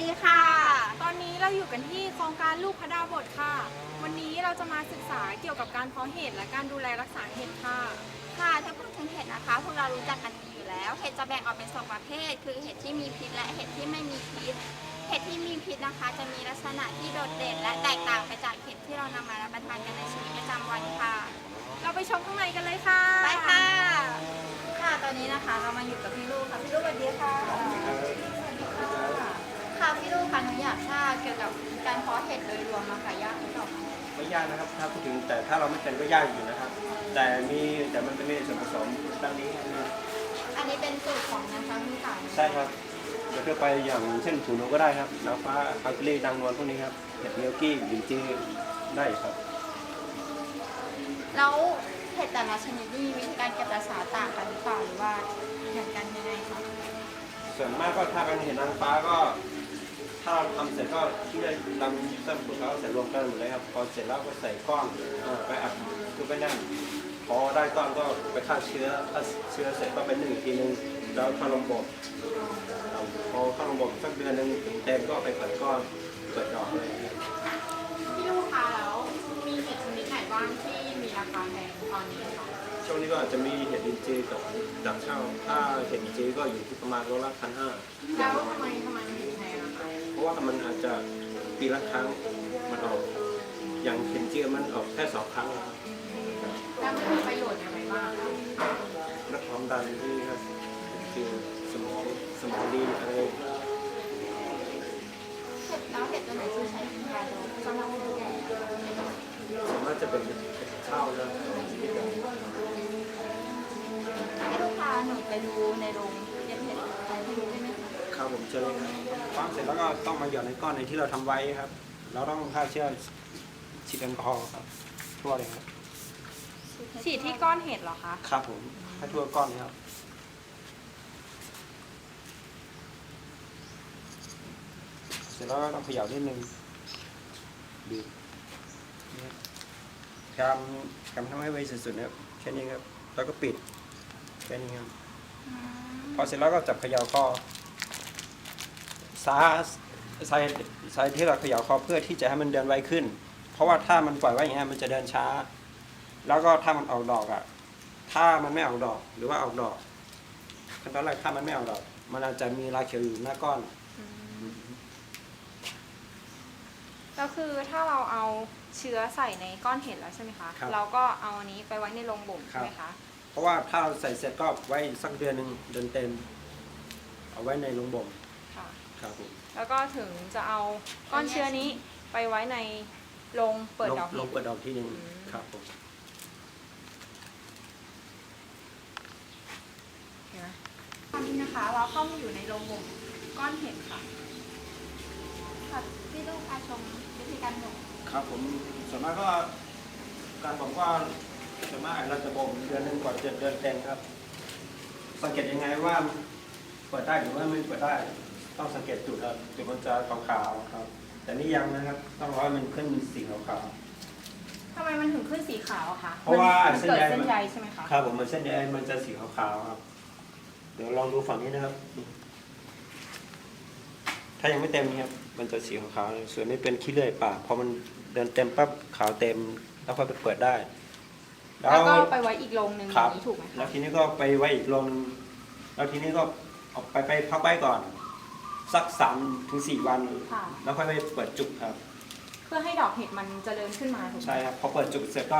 ดีค่ะ ตอนนี้เราอยู่กันที่โครงการลูกพระดาบทค่ะ วันนี้เราจะมาศึกษาเกี่ยวกับการเพาะเห็ดและการดูแลรักษาเห็ดค่ะ ค่ะ ถ้าพูดถึงเห็ดนะคะ พวกเรารู้จักกันดีอยู่แล้ว เห็ดจะแบ่งออกเป็นสองประเภท คือเห็ดที่มีพิษและเห็ดที่ไม่มีพิษ เห็ดที่มีพิษนะคะ จะมีลักษณะที่โดดเด่นและแตกต่างไปจากเห็ดที่เรานำมารับประทานกันในชีวิตประจำวันค่ะ เราไปชมข้างในกันเลยค่ะ ไปค่ะ ค่ะ ตอนนี้นะคะเรามาอยู่กับพี่ลูกค่ะ พี่ลูกสวัสดีค่ะค่ะ พี่ลูกค่ะหนูอยากทราบเกี่ยวกับการเพาะเห็ดโดยรวมมาค่ะยากหรือเปล่าคะไม่ยากนะครับ ถ้าพูดถึงแต่ถ้าเราไม่เป็นก็ยากอยู่นะครับ แต่มีแต่มันเป็นส่วนผสมดังนี้นะครับอันนี้เป็นสูตรของนางฟ้ามือสาวใช่ครับโดยทั่วไปอย่างเช่นถูนกก็ได้ครับนางฟ้าอังกฤษนางนวลพวกนี้ครับเห็ดเมียวกี้หยินจีได้ครับ แล้วเห็ดแต่ละชนิดนี่มีวิธีการเก็บรักษาต่างกันหรือเปล่าหรือว่าเหมือนกันยังไงคะส่วนมากก็ถ้าเป็นเห็ดนางฟ้าก็ ถ้าเราทำเสร็จก็ที่ได้นำยิบซ้ำปุ๋ยเขาใส่รวมกันหมดเลยครับ พอเสร็จแล้วก็ใส่ก้อนอ่าไปอัดคือไปนั่นพอได้ก้อนก็ไปฆ่าเชื้อถ้าเชื้อเสร็จก็เป็นหนึ่งอีกทีนึงแล้วเข้าลงบ่มพอเข้าระบบสักเดือนหนึงถึงเต็มก็เอาไปเปิดก้อนเปิดดอกเลยพี่ลูกคะแล้วมีเห็ดชนิดไหนบ้างที่มีราคาแพงตอนนี้คะช่วงนี้ก็อาจจะมีเห็ดดินจีกับดักเช่า ถ้าเห็ดดินจีก็อยู่ที่ประมาณโลละพันห้าแล้วทำไมทำไม ว่ามันอาจจะปีละครั้งมันออก อย่างเห็ดจีมันออกแค่สองครั้งครับแล้วมันมีประโยชน์ยังไงบ้างคะนักความดันที่ครับคือสมองสมองดีอะไรเห็ดแล้วเห็ดตัวไหนที่ใช้เป็นยาโดมสำหรับผู้แก่ส่วนมากจะเป็นเห็ดเช่านะให้ลูกค้าหนูไปดูในโรง คะข้าวผมเจอเลยครับฟังเสร็จแล้วก็ต้องมาหยอดในก้อนในที่เราทำไว้ครับ เราต้องฆ่าเชื้อฉีดแอลกอฮอล์ครับทั่วเลยครับ ฉีดที่ก้อนเห็ดเหรอคะ ครับผมให้ทั่วก้อนเลยครับเสร็จแล้วก็ต้องเขย่านิดนึงบีบเนี่ยพยายามพยายามทำให้ไวสุดๆนะครับแค่นี้ครับ แล้วก็ปิดแค่นี้ครับ พอเสร็จแล้วก็จับเขย่าคอ สาสาเหตุสาเหตุที่เราเขย่าคอเพื่อที่จะให้มันเดินไวขึ้น เพราะว่าถ้ามันปล่อยไว้อย่างนี้ยมันจะเดินช้า แล้วก็ถ้ามันออกดอกอะ ถ้ามันไม่ออกดอกหรือว่าออกดอกขั้นตอนแรกถ้ามันไม่ออกดอก มันอาจจะมีลายเขียวอยู่หน้าก้อนก็คือถ้าเราเอาเชื้อใส่ในก้อนเห็ดแล้วใช่ไหมคะครับเราก็เอาอันนี้ไปไว้ในโรงบ่มครัใช่บไหมคะ เพราะว่าถ้าเราใส่เสร็จก็ไว้สักเดือนหนึ่งเดือนเต็ม เอาไว้ในโรงบ่ม ค่ะครับผมแล้วก็ถึงจะเอาก้อนเชื้อนี้ไปไว้ในโรงเปิดดอกลเห็งดเปิดดอกที่หนึ่งอืมครับผมเห็นไหมตอนนี้นะคะ เราเข้ามาอยู่ในโรงบ่มก้อนเห็ดค่ะค่ะพี่ลูกค้าชมวิธีการบ่มครับผมส่วนมากก็การบ่มก็ส่วนมากเราจะบ่มเดือนหนึ่งก่อนจะเดือนเต็มครับสังเกตยังไงว่าเปิดได้หรือว่าไม่เปิดได้ ต้องสังเกตจุดครับจุดมันจะขาวๆครับ แต่นี่ยังนะครับ ต้องรอให้มันขึ้นสีขาวทำไมมันถึงขึ้นสีขาวอะคะเพราะว่ามันเส้นเกิดใยเส้นใยใช่ไหมคะๆครับผมมันเส้นใยมันจะสีขาวๆครับ เดี๋ยวลองดูฝั่งนี้นะครับ ถ้ายังไม่เต็มนี่ครับ มันจะสีขาวๆเลยส่วนนี้เป็นขี้เลื่อยป่าพอมันเดินเต็มปั๊บขาวเต็มแล้วค่อยไปเปิดได้ แล้วก็ไปไว้อีกโรงหนึ่งอครับย่างนี้ถูกไหมแล้คะวทีนี้ก็ไปไว้อีกโรงนึงแล้วทีนี้ก็เอาไปไปพักไว้ก่อน สักสามถึงสี่วัน ค่ะ แล้วค่อยไปเปิดจุกครับ เพื่อให้ดอกเห็ดมันเจริญขึ้นมาถูกไหมใช่ครับพอเปิดจุกเสร็จก็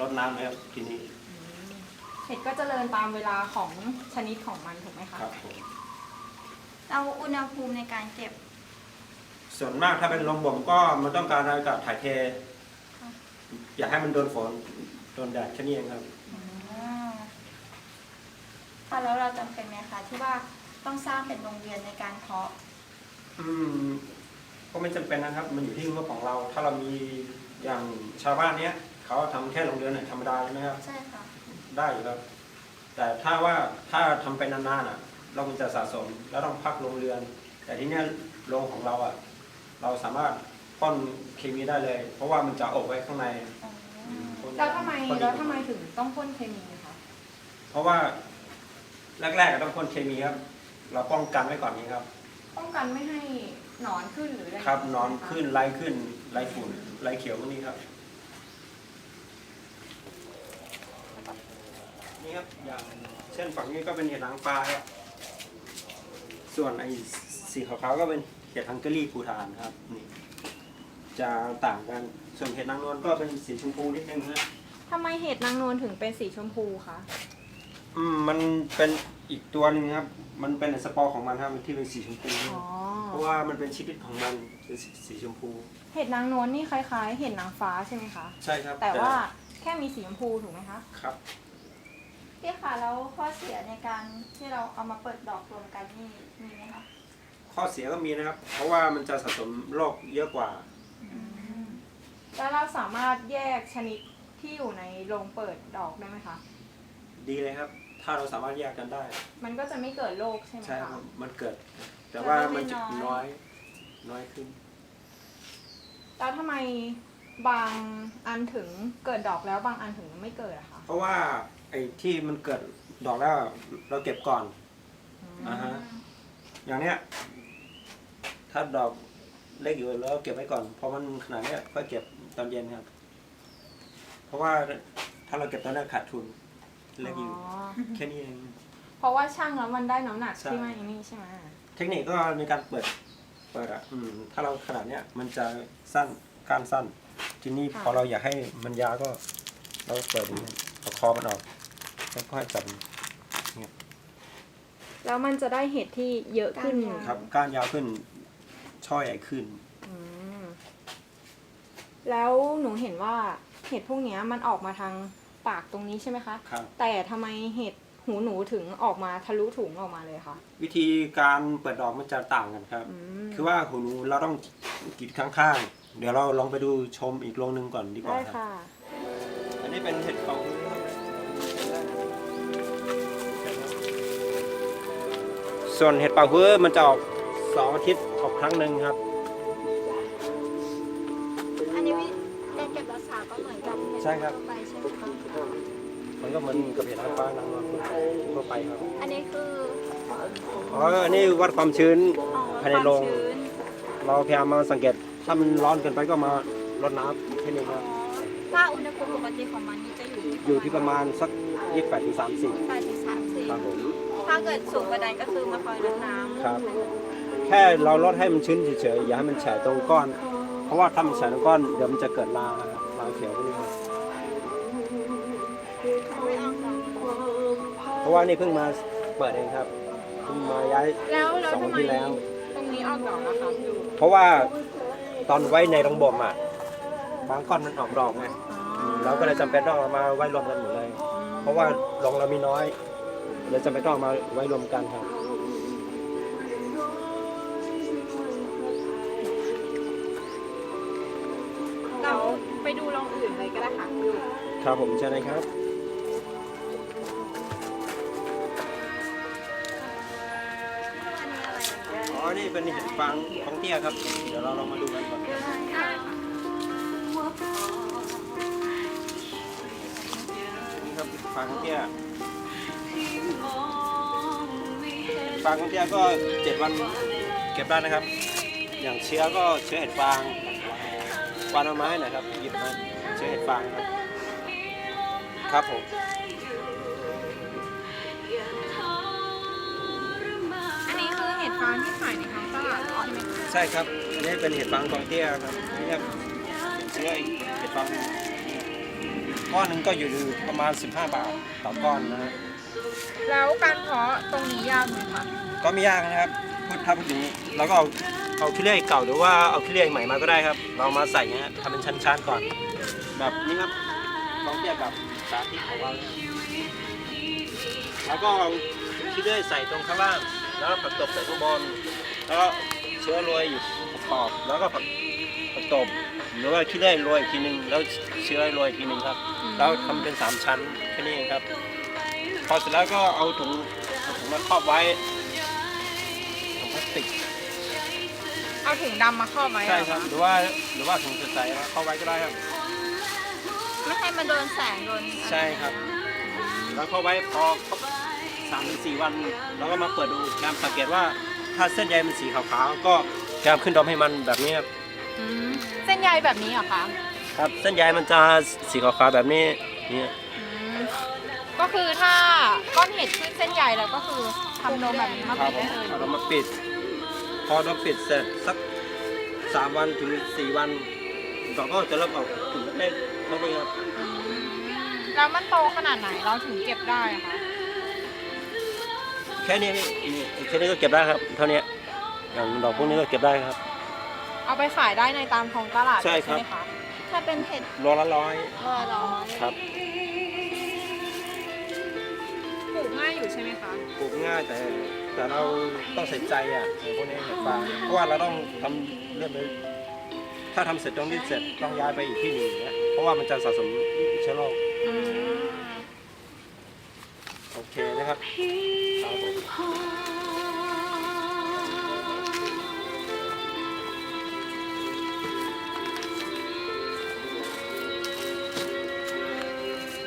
รดน้ำเลยครับทีนี้เห็ดก็เจริญตามเวลาของชนิดของมันถูกไหมคะ ครับผมเราอุณหภูมิในการเก็บ ส่วนมากถ้าเป็นลมบ่มก็มันต้องการอากาศถ่ายเท ค่ะ อย่าให้มันโดนฝนโดนแดดแค่นี้เองครับ ค่ะแล้วเราจำเป็นไหมคะที่ว่า ต้องสร้างเป็นโรงเรียนในการเพาะ อืมก็ไม่จำเป็นนะครับ มันอยู่ที่งบของเรา ถ้าเรามีอย่างชาวบ้านเนี้ยเขาทำแค่โรงเรือนธรรมดาใช่ไหมครับ ใช่ค่ะ ได้อยู่ครับ แต่ถ้าว่าถ้าทำไปนานๆอะ เรามันจะสะสมแล้วต้องพักโรงเรือน แต่ที่เนี้ยโรงของเราอะ เราสามารถพ่นเคมีได้เลย เพราะว่ามันจะอบไว้ข้างในแล้วทำไมพ่นแล้วทำไมถึงต้องพ่นเคมีคะเพราะว่าแรกๆก็ต้องพ่นเคมีครับ เราป้องกันไว้ก่อนนี้ครับ ป้องกันไม่ให้หนอนขึ้นหรืออะไรครับนอนขึ้นไล่ขึ้นไล่ฝุ่นไล่เขียวพวกนี้ครับ นี่ครับอย่างเช่นฝั่งนี้ก็เป็นเห็ดหางปลาครับส่วนไอ้สีขาวๆก็เป็นเห็ดฮังการีภูฐานครับนี่จะต่างกัน ส่วนเห็ดนางนวลก็เป็นสีชมพูนิดนึงนะทำไมเห็ดนางนวลถึงเป็นสีชมพูคะ อืมมันเป็นอีกตัวหนึ่งครับ มันเป็นสปอร์ของมันครับที่เป็นสีชมพูอ๋อ เพราะว่ามันเป็นชีวิตของมันเป็นสีสีชมพู เห็ดนางนวลนี่คล้าย ๆ เห็ดนางฟ้าใช่ไหมคะ ใช่ครับแต่ว่าแค่มีสีชมพูถูกไหมคะ ครับพี่ค่ะแล้วข้อเสียในการที่เราเอามาเปิดดอกรวมกันนี่มีไหมคะข้อเสียก็มีนะครับ เพราะว่ามันจะสะสมโรคเยอะกว่า แล้วเราสามารถแยกชนิดที่อยู่ในโรงเปิดดอกได้ไหมคะ ดีเลยครับ ถ้าเราสามารถแยกกันได้ มันก็จะไม่เกิดโรคใช่ไหมใช่คคะรับมันเกิด แต่ว่ามันจะน้อยน้อยขึ้น แล้วทำไมบางอันถึงเกิดดอกแล้วบางอันถึงไม่เกิดอะคะเพราะว่าไอ้ที่มันเกิดดอกแล้วเราเก็บก่อน อ่าฮะ อย่างเนี้ย ถ้าดอกเล็กอยู่แล้วเก็บไว้ก่อนเพราะมันขนาดเนี้ยก็เก็บตอนเย็นครับ เพราะว่าถ้าเราเก็บตอนนี้ขาดทุน เล็กอยู่อ๋อแค่นี้เอง เพราะว่าช่างแล้วมันได้น้ำหนักใช่ ที่ไม่นี่ใช่ไหมเทคนิคก็ในการเปิด เปิดอะอืมถ้าเราขนาดเนี้ยมันจะสั้นการสั้น ทีนี้พอเราอยากให้มันยาวก็ เราเปิดอย่างนี้เอาคอมันออกแล้วก็ให้จับแล้วมันจะได้เห็ดที่เยอะขึ้นครับก้านยาวขึ้น ช่อใหญ่ขึ้น อืมแล้วหนูเห็นว่าเห็ดพวกเนี้ยมันออกมาทาง ปากตรงนี้ใช่ไหมคะ ครับ แต่ทำไมเห็ดหูหนูถึงออกมาทะลุถุงออกมาเลยคะวิธีการเปิดดอกมันจะต่างกันครับ อืมคือว่าหูหนูเราต้องกรีดข้างๆ เดี๋ยวเราลองไปดูชมอีกโรงหนึ่งก่อนดีกว่าได้ครับ ค่ะ อันนี้เป็นเห็ดเป่าฮื้อส่วนเห็ดเป่าฮื้อมันจะออกสองอาทิตย์ออกครั้งหนึ่งครับ อันนี้วิการเก็บรักษาก็เหมือนกับเห็ดใช่ครับทั่วไป ก็เหมือนกับเห็ดนางฟ้านางนวลทั่วไปครับอันนี้คืออ๋ออันนี้วัดความชื้นอ๋อภายในโรงความชื้นเราพยายามมาสังเกตถ้ามันร้อนเกินไปก็มาลดน้ำแค่นี้ครับถ้าอุณหภูมิปกติของมันนี่จะอยู่อยู่ที่ประมาณสักยี่สิบแปดถึงสามสิบแปดถึงสามสิบครับผมถ้าเกิดสูงกว่านั้นก็คือมาคอยรดน้ำครับ แค่เราลดให้มันชื้นเฉยๆอย่าให้มันแฉะตรงก้อน เพราะว่าถ้ามันแฉะตรงก้อนเดี๋ยวมันจะเกิดลาลาเขียวพวกนี้ะว่านี่เพิ่งมาเปิดเองครับเพิ่งมาย้าย แล้วแล้วสองทำวันไมที่แล้ว ตรงนี้ออกดอกนะคะพี่ดูเพราะว่าตอนไว้ในระบบอะบางก้อนมันออกดอกไงเราก็เลยจำเป็นต้องเอามาไว้รวมกันหมดเลย เพราะว่าลงเรามีน้อยเลยจำเป็นต้องเอามาไว้รวมกันครับเราไปดูโรงอื่นเลยก็ได้ค่ะพี่ดู ครับผมเชิญเลยครับ นี่เป็นเห็ดฟางของเตี้ยครับ เดี๋ยวเราลองมาดูกันก่อนนี่ครับฟางของเตี้ยฟางเตี้ยก็เจ็ดวันเก็บได้นะครับ อย่างเชื้อก็เชื้อเห็ดฟางวานเอาไม้หน่อยครับหยิบมาเชื้อเห็ดฟางครับครับผมอันนี้คือเห็ดฟางที่ ใช่ครับ อันนี้เป็นเห็ดฟางทองเตี้ยครับนี่ครับเชื้อเห็ดฟางก้อนหนึ่งก็อยู่ประมาณ 15 บาทต่อก้อนนะฮะแล้วการเพาะตรงนี้ยากไหมคะก็ไม่ยากนะครับพูดถ้าพูดถึงเราก็เอาเอาขี้เลื่อยเก่าหรือว่าเอาขี้เลื่อยใหม่มาก็ได้ครับ เรามาใส่เนี้ยทำเป็นชั้นๆก่อน แบบนี้ครับลองเทียบกับสาธิตของเราเนี่ยแล้วก็เอาขี้เลื่อยใส่ตรงข้างล่าง แล้วก็ผักตบใส่ข้างบนแล้วก็ เชื้อโรยอยู่ขอบแล้วก็ผักผักตบหรือว่าขี้เลื่อยโรยอีกทีหนึงแล้วเชื้อโรยอีกทีหนึงครับ แล้วทำเป็นสามชั้นแค่นี้เองครับ พอเสร็จแล้วก็เอาถุงเอาถุงมาครอบไว้ถุงพลาสติกเอาถุงดำมาครอบไว้ใช่เหอครับะหรือว่าหรือว่าถุงใสๆแล้วเข้าไว้ก็ได้ครับ ไม่ให้มันโดนแสงโดนใช่ครับ แล้วเข้าไว้พอครบสามถึงสี่วัน เราก็มาเปิดดูพยายามสังเกตว่า ถ้าเส้นใยมันสีขาวๆก็พยายามขึ้นดอมให้มันแบบนี้ครับอืมเส้นใยแบบนี้เหรอคะครับเส้นใยมันจะสีขาวๆแบบนี้เนี่ยอืมก็คือถ้าก้อนเห็ดขึ้นเส้นใยแล้วก็คือทำโดมแบบนี้มาปิดได้เลยเรามาปิด พอเราปิดเสร็จสักสามวันถึงสี่วันดอกก็จะเริ่มออกกลุ่มเล็กๆเท่านี้ครับ อืมแล้วมันโตขนาดไหนเราถึงเก็บได้อะคะ แค่นี้นี่นี่แค่นี้ก็เก็บได้ครับ เท่านี้อย่างดอกพวกนี้ก็เก็บได้ครับ เอาไปขายได้ในตามท้องตลาดใช่ครับ ไหมคะถ้าเป็นเห็ดโลละร้อยร้อยร้อยครับปลูกง่ายอยู่ใช่ไหมคะ ปลูกง่ายแต่แต่เราต้องใส่ใจอะไอ้พวกนี้เห็ดฟางเพราะว่าเราต้องทำเรื่องนี้ถ้าทำเสร็จตรงนี้เสร็จต้องย้ายไปอีกที่หนึ่งเนี่ยเพราะว่ามันจะสะสมเชื้อโรค อืมโอ เคนะครับครับผม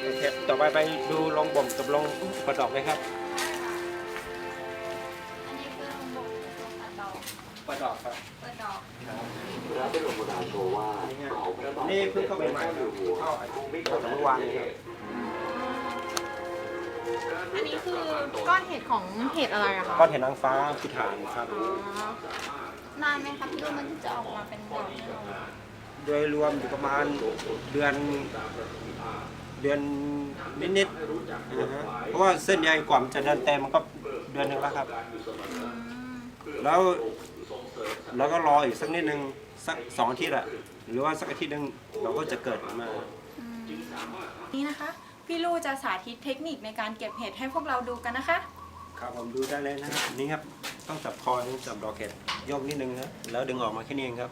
โอเคต่อไปไปดูลงบ่มกับลงประดอกเลยครับอันนี้คือลงบกลงตัดดอกประดอกครับเปิดดอกนี่เพิ่งเข้าไปใหม่ครับเข้าเข้าจากเมื่อวานนี้ครับ อันนี้คือก้อนเห็ดของเห็ดอะไรอะคะก้อนเห็ดนางฟ้าพิฐานครับ อ๋อนานไหมคะพี่ลูกมันถึงจะออกมาเป็นดอกให้เราโดยรวมอยู่ประมาณเดือนเดือนนิดๆนะฮะเพราะว่าเส้นใยกว่ามันจะเดินเต็มมันก็เดือนหนึ่งแล้วครับ อืมแล้วแล้วก็รออีกสักนิดนึงสักสองอาทิตย์อะหรือว่าสักอาทิตย์หนึงเราก็จะเกิดมา อืมนี่นะคะ พี่ลู่จะสาธิตเทคนิคในการเก็บเห็ดให้พวกเราดูกันนะคะ ครับผมดูได้เลยนะครับนี่ครับต้องจับคอนี่จับดอกเห็ดโยกนิดนึงนะแล้วดึงออกมาแค่นี้เองครับ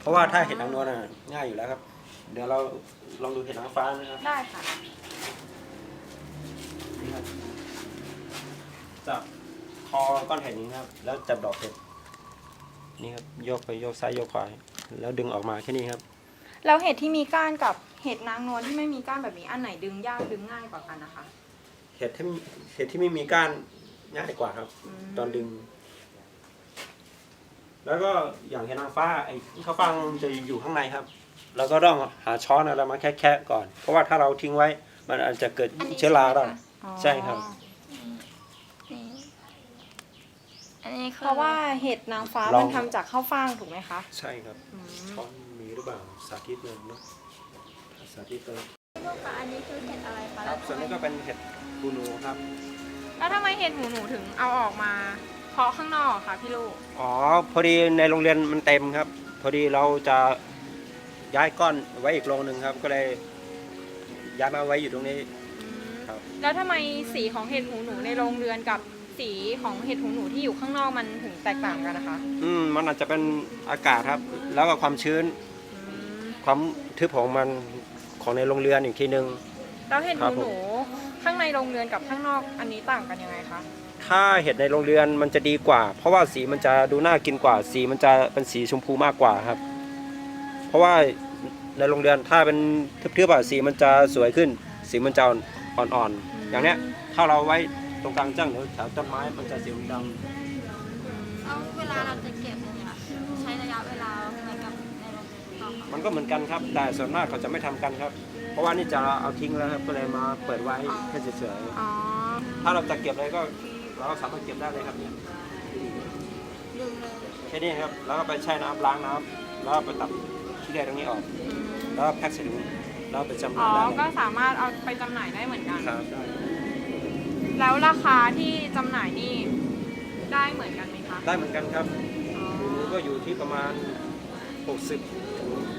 เพราะว่าถ้าเห็ดนางนวลน่ะง่ายอยู่แล้วครับ เดี๋ยวเราลองดูเห็ดนางฟ้านะครับได้ค่ะ นี่ครับจับคอก้อนเห็ดนี้ครับ แล้วจับดอกเห็ดนี่ครับโยกไปโยกซ้ายโยกขวาแล้วดึงออกมาแค่นี้ครับ แล้วเห็ดที่มีก้านกับ เห็ดนางนวลที่ไม่มีก้านแบบนี้อันไหนดึงยากดึงง่ายกว่ากันนะคะ เห็ดที่เห็ดที่ไม่มีก้านง่ายกว่าครับ อืม ตอนดึง แล้วก็อย่างเห็ดนางฟ้าไอ้ข้าวฟ่างมันจะอยู่ข้างในครับเราก็ต้องหาช้อนอะไรมาแคะๆก่อน เพราะว่าถ้าเราทิ้งไว้ มันอาจจะเกิดอันนี้เชื้อราได้ ใช่ไหมคะ อ๋อใช่ครับ นี่อันนี้คือเพราะว่าเห็ดนางฟ้าลองมันทำจากข้าวฟ่างถูกไหมคะใช่ครับ อืมช้อนมีหรือเปล่าสาธิตเลยเนาะ สาธิตเลยลูกค้าอันนี้คือเห็ดอะไรคะครับ ส่วนนี้ก็เป็นเห็ดบูนูครับ แล้วทำไมเห็ดหูหนูถึงเอาออกมาเพาะข้างนอกคะพี่ลูก อ๋อ พอดีในโรงเรียนมันเต็มครับ พอดีเราจะย้ายก้อนไว้อีกโรงหนึ่งครับ ก็เลยย้ายมาไว้อยู่ตรงนี้ ครับ แล้วทำไมสีของเห็ดหูหนูในโรงเรือนกับสีของเห็ดหูหนูที่อยู่ข้างนอกมันถึงแตกต่างกันนะคะอืมมันอาจจะเป็นอากาศครับ แล้วก็ความชื้นอืมความทึบของมัน ของในโรงเรือนอีกทีนึงแล้วเห็ดครัหูบผม หนูข้างในโรงเรือนกับข้างนอกอันนี้ต่างกันยังไงคะถ้าเห็ดในโรงเรือนมันจะดีกว่า เพราะว่าสีมันจะดูน่ากินกว่า สีมันจะเป็นสีชมพูมากกว่าครับ เพราะว่าในโรงเรือนถ้าเป็นทึบๆอะสีมันจะสวยขึ้น สีมันจะอ่อนๆอย่างเนี้ยถ้าเราไว้ตรงกลางจ้างหรือแถวต้นไม้มันจะสีดำแล้วเวลาเราจะเก็บเนี่ มันก็เหมือนกันครับ แต่ส่วนมากเขาจะไม่ทำกันครับ เพราะว่านี่จะเอาทิ้งแล้วครับก็เลยมาเปิดไว้แค่เฉยอ๋อๆถ้าเราจะเก็บอะไรก็เราก็สามารถเก็บได้เลยครับเนี่ยดึงเลยแค่นี้ครับแล้วก็ไปแช่น้ำล้างน้ำแล้วก็ไปตัดขี้เลื่อยตรงนี้ออกแล้วก็แพ็คใส่ถุงแล้วไปจำหอ๋น่าอยได้เลก็ยสามารถเอาไปจำหน่ายได้เหมือนกัน ครับได้แล้วราคาที่จำหน่ายนี่ได้เหมือนกันไหมคะได้เหมือนกันครับ อ๋อหนูก็อยู่ที่ประมาณ 60ถึง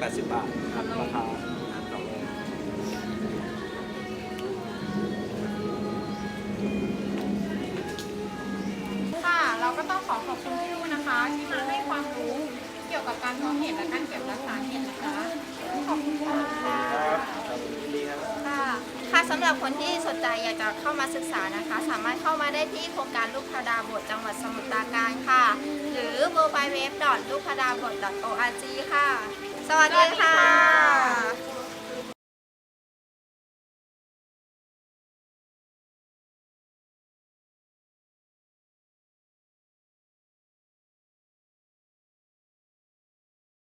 80 บาทครับราคาดอกเลยค่ะ เราก็ต้องขอขอบคุณพี่ลูกนะคะ ที่มาให้ความรู้เกี่ยวกับการเพาะเห็ดและการเก็บรักษาเห็ดนะคะ ขอบคุณค่ะครับครับยินดีครับค่ะค่ะสำหรับคนที่สนใจอยากจะเข้ามาศึกษานะคะ สามารถเข้ามาได้ที่โครงการลูกพระดาบทจังหวัดสมุทรปราการค่ะ หรือ w w w ลูกพระดาบท org ค่ะ สวัสดีค่ะ